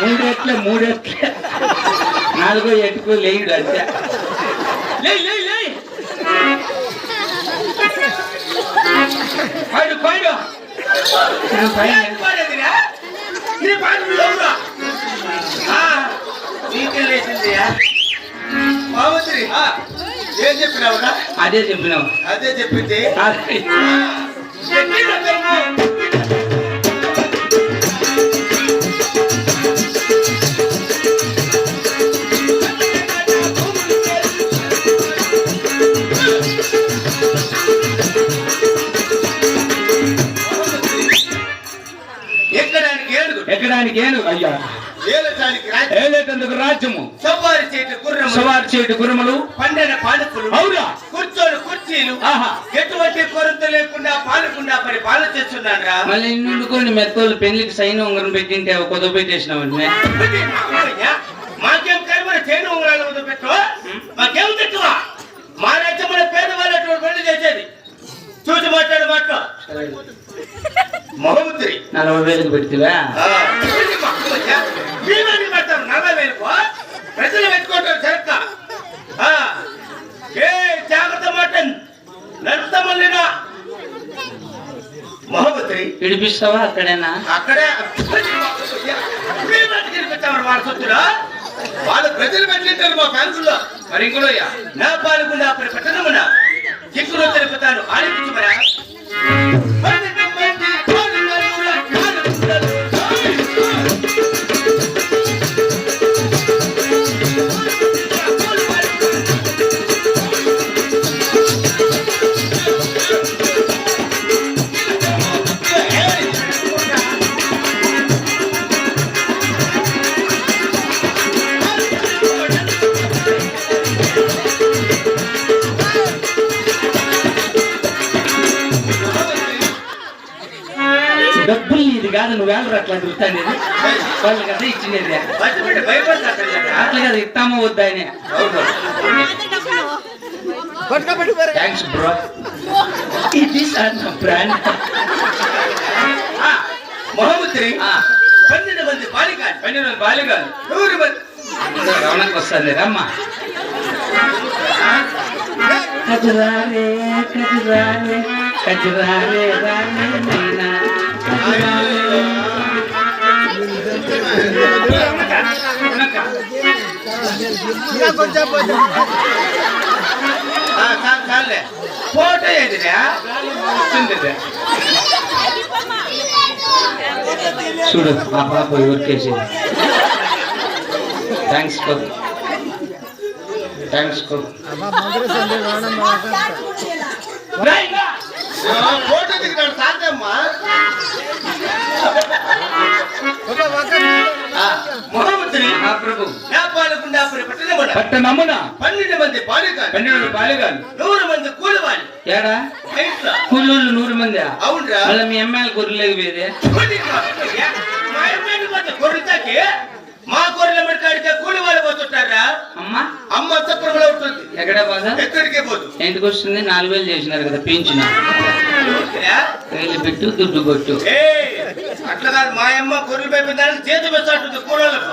మూడెట్లే మూడెట్లే. నాలుగో ఎటుకో లేయుడు అంతే. లే లే పాడు పాడు. పాడు నీకే లేచిందియా? ఏం చెప్పినావురా? అదే చెప్పినావు అదే చెప్పింది? అదే. ఎక్కడానికి ఏడుగు? ఎక్కడానికి ఏను అయ్యా. ఏలేటందుకు రాజ్యము? సవారి చేతి గుర్రము సవారి చేటు గురుములు పండిన పాలకులు. అవునా? కూర్చోని కుర్చీలు. ఆహా. ఎటువంటి కొరత లేకుండా పాలకుండా పరిపాలన చేస్తున్నాను రా మళ్ళీ నిండుకొని మెత్తోళ్ళు పెళ్ళికి సైన్ ఉంగరం పెట్టింటే కొద్ది పెట్టేసినావు మాకేం కర్మని తేను ఉంగరాలు పెట్టు మాకేం తక్కువ మా రాజ్యంలో పేదవాళ్ళటువంటి పనులు చేసేది. చూసి మాట్లాడు మాట్లా. మహమ్మద్రి నలభై వేలకు పెడితేవా మేమని పడతాం నలభై వేలకు ప్రజలు పెట్టుకుంటారు చెరక్క ఆ, ఏ జాగ్రత్త మాట నడుస్తామల్లినా మహమ్మద్రి విడిపిస్తావా అక్కడేనా? అక్కడే. మేమని వాళ్ళు ప్రజలు పెట్టింటారు మా బ్యాంకుల్లో మరి ఇంకోలో నా పాల్గొండా అప్పుడు పెట్టనమున్నా ఇక్కడ వేళ అట్లా తిరుగుతాను వాళ్ళు కదా ఇచ్చినది అట్లా కదా ఇస్తామో వద్దా అని. థ్యాంక్స్ బ్రో ఇది సార్ నా బ్రాండ్ మహమ్మద్రి పన్నెండు మంది బాలికాలు. పన్నెండు బాలిగాలు నూరు మంది. రవణకు వస్తుంది రమ్మా. కజరాలే కజరాలే కజరాలే రాలే నైనా కజరాలే. ఆ, చాలు చాలులే ఫోటో ఏదిరా వచ్చింది. చూడు మా పాప ఎవరికేసి థ్యాంక్స్ కో థ్యాంక్స్ కో ఫోటో దిగినాడు సాధ్యమ్మా పట్టణమున. పన్నెండు మంది బాలికాలు. పన్నెండు నూరు మంది కూలివాళ్ళు. ఏడా? కూలీలు నూరు మంది? అవునరా. మళ్ళీ మీ ఎమ్మెల్యే గొర్రెలకు వేరే? మా అమ్మాయిని కొంత గొర్రెతాకి మా గొర్రెల మెడకాడితే కూలి వాళ్ళు పోతుంటారా? అమ్మా. అమ్మ చక్రంలో ఉంటుంది. ఎక్కడ ఎక్కడికే పోదు. వస్తుంది? నాలుగు వేలు చేసినారు కదా పెంచిన. పెట్టు దుడ్డు కొట్టు. అట్లా కాదు మా అమ్మ గొర్రెలు పెంపడానికి చేతి పెట్టాడుతుంది కూరలకు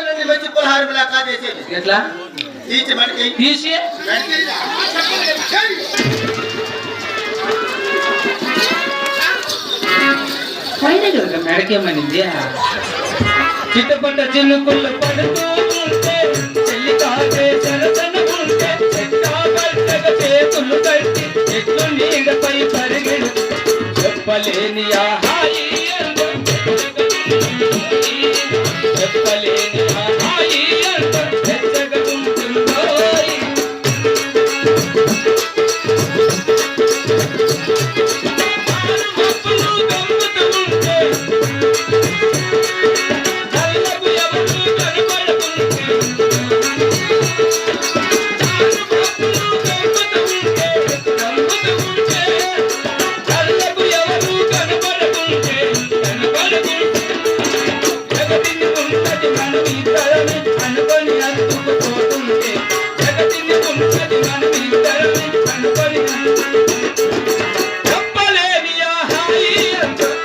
నన్ను వచ్చి పలహారం ఇలా కాజేసేది ఎట్లా? తీసి మనకి తీసి? మెడకేమనింది? చిట్టపట్ట చినుకులు పడుతూ ఉంటే చెల్లి సరసనుకుంటే చేతులు కట్టి చెట్లు నీడపై పరిగెడు చెప్పలేని ఆ తుమ్ముతుంది మనం ఇద్దరమే అనుకొని అందుకుపోతుంటే జగతిని తుమ్ముతుంది మనం ఇద్దరమే అనుకొని చెప్పలేని ఆహాయి అనుసరం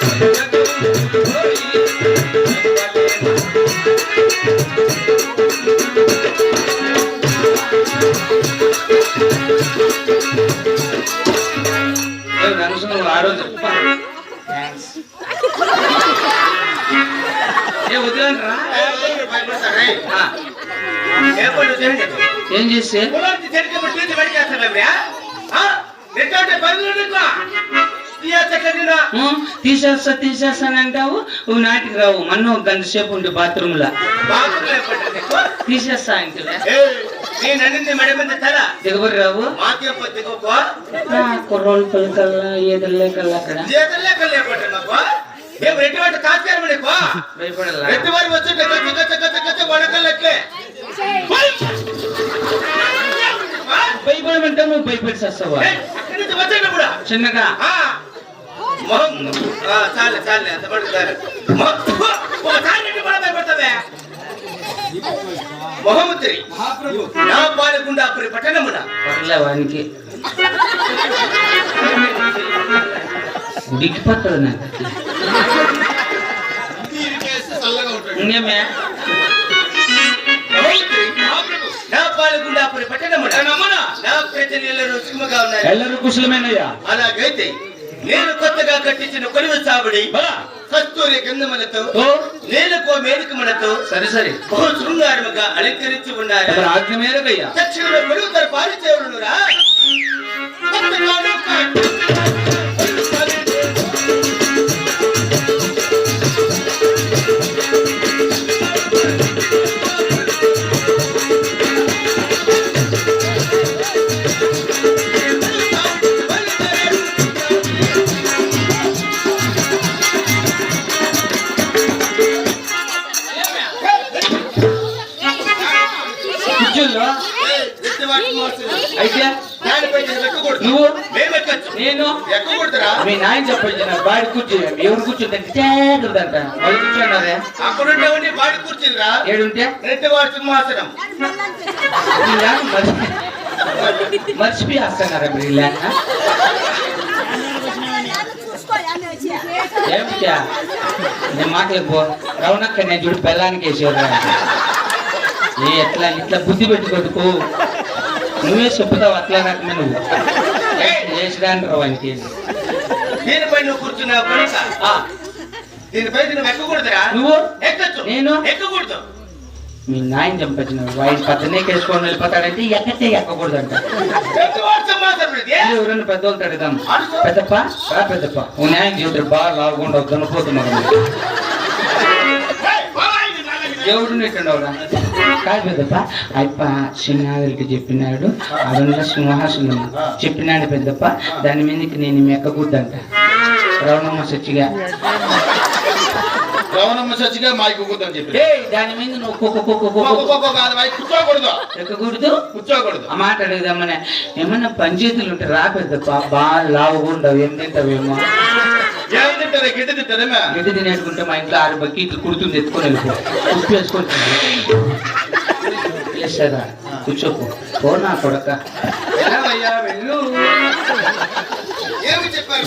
తీయచ్చక్కడినా? ఉం, తీసేస్తా తీసేస్తానంటావు నువ్వు నాటికి రావు మన్ను ఒక గంట సేపు ఉండి బాత్రూమ్లో? తీసేస్తా అంకిల్ దిగబడి రావు? కుర్రోళ్ళు పలికల్లా ఏదల్లే కల్లా అక్కడ. ఏం నీకు? భయపడలా ఎట్టి వారు వచ్చి గచ్చ గచ్చ గచ్చ వడకల్లెట్లే. ఆ? భయపడమంటే నువ్వు భయపెట్టి చేస్తావా? అక్కడి నుంచి వచ్చేటప్పుడు చిన్నగా. ఆ, మొహం ఆ, చాలే చాలే అంత పడుకు చాలే. రెండు కూడా భయపడతావే. మొహమ్మత్రి నా పాలకుండా అప్పుడు పట్టణమున. పర్లే వానికి. దిగిపోతుంది నాకు ఇంకేమే కుశలమేనయ్యా? అలాగైతే నేను కొత్తగా కట్టించిన కొలువు సాగుడి కస్తూరి గంధములతో నేలకు మేలుకములతో సరే సరే. బహు శృంగారముగా అలంకరించి ఉన్నారు. ఆజ్ఞ మేరకయ్యా. దక్షిణలో కొడుకుతారు పారిచేవుడురా కూర్చోల్లో నువ్వు నేను మీ నాయన చెప్పొచ్చు బాడి కూర్చో. ఎవరు వాళ్ళు కూర్చున్నారే? అక్కడుంటే ఉండి బాడి కూర్చుందిరా. ఏడుంటే? రెడ్డి వాడి సింహాసనం మరి- మర్చిపోయి వస్తున్నారా మీరు ఇలా? ఏమిటా నేను మాటలకు పో. రవణక్క నేను చూడు బెల్లానికి ఎట్లా ఇట్లా బుద్ధి పెట్టుకోదుకు నువ్వే చెప్పుతావు అట్లా రకమే నువ్వు. దీనిపై నువ్వు కూర్చున్నావు దీనిపై నువ్వు ఎక్కకూడదురా? నువ్వు? ఎక్కచ్చు? నేను? ఎక్కకూడదు. మీ నాయన చంపచ్చిన వాయిస్ పక్కనే కేసుకొని వెళ్ళిపోతాడంటే ఎక్కతే సింహాసనం ఇది. ఎవరైనా పెద్దోళ్ళు తడుదాం పెద్దప్ప? రా పెద్దప్ప. ఓ న్యాయం చేద్దరు బాగా లాగుండవు కనుపోతున్నాడు ఏయ్, బావా, కాదు పెద్దప్ప అప్ప సింహాదులకి చెప్పినాడు. అదంతా సింహాసనం చెప్పినాడు పెద్దప్ప దాని మీదకి నేను మెక్కకూడదంట రవణమ్మ సచ్చిగా. రవణమ్మ సచ్చిగా కూతురు చెప్పి దాని మీద నువ్వు కూర్చోకూడదు. ఎక్కకూడదు? కూర్చోకూడదు. ఆ మాట అడుగుదామనే. ఏమన్నా పంచాయతీలు ఉంటే రా పెద్దప్ప. బాగా లావుగా ఉండవు ఏం తింటావేమో. ఏం తింటారా? గిడ్డ తింటారేమే? గడ్డి తినేసుకుంటే మా ఇంట్లో ఆరు బక్కి ఇట్లా కుడుతుంది ఎత్తుకొని వెళ్ళిపో. ఉప్పు వేసుకొని వేసారా కూర్చోపో. పో నా కొడక. వెళ్ళవయ్యా, వెళ్ళు. ఏమి చెప్పారు